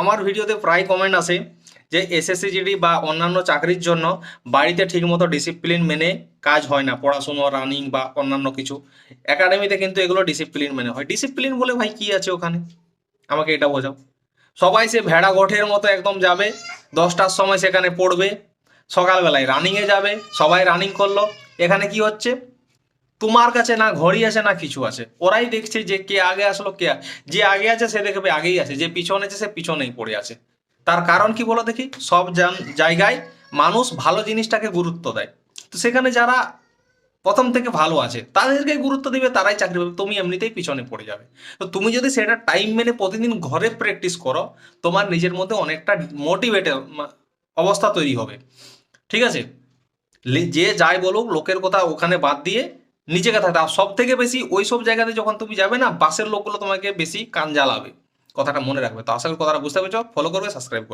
আমার ভিডিওতে প্রায় কমেন্ট আসে যে এসএসসি জিডি বা অন্যান্য চাকরির জন্য বাড়িতে ঠিকমতো ডিসিপ্লিন মেনে কাজ হয় না, পড়াশুনো রানিং বা অন্যান্য কিছু। একাডেমিতে কিন্তু এগুলো ডিসিপ্লিন মেনে হয়। ডিসিপ্লিন বলে ভাই কি আছে ওখানে? আমাকে এটা বোঝাও। সবাই সে ভেড়া গোঠের মতো একদম যাবে, দশটার সময় সেখানে পড়বে, সকালবেলায় রানিংয়ে যাবে, সবাই রানিং করল। এখানে কি হচ্ছে? তোমার কাছে না ঘড়ি আছে না, কিছু আছে। ওরাই দেখছে যে কে আগে আসলো, কে যে আগে আছে, সে দেখবে আগেই আছে। যে পিছনে আছে, সে পিছনেই পড়ে আছে। তার কারণ কি বলো দেখি? সব জায়গায় মানুষ ভালো জিনিসটাকে গুরুত্ব দেয়। তো সেখানে যারা প্রথম থেকে ভালো আছে, তাদেরকে গুরুত্ব দিবে, তারাই চাকরি পাবে। তুমি এমনিতেই পিছনে পড়ে যাবে। তো তুমি যদি সেটা টাইম মেনে প্রতিদিন ঘরে প্র্যাকটিস করো, তোমার নিজের মধ্যে অনেকটা মোটিভেটেড অবস্থা তৈরি হবে। ঠিক আছে? যে যাই বলুক, লোকের কথা ওখানে বাদ দিয়ে নিজেকে থাকতে সব থেকে বেশি ওই সব জায়গাতে যখন তুমি যাবে না, বাসের লোকগুলো তোমাকে বেশি কান জ্বালাবে। কথাটা মনে রাখবে। তো আশা করি কথাটা বুঝতে পেরেছ। ফলো করবে সাবস্ক্রাইব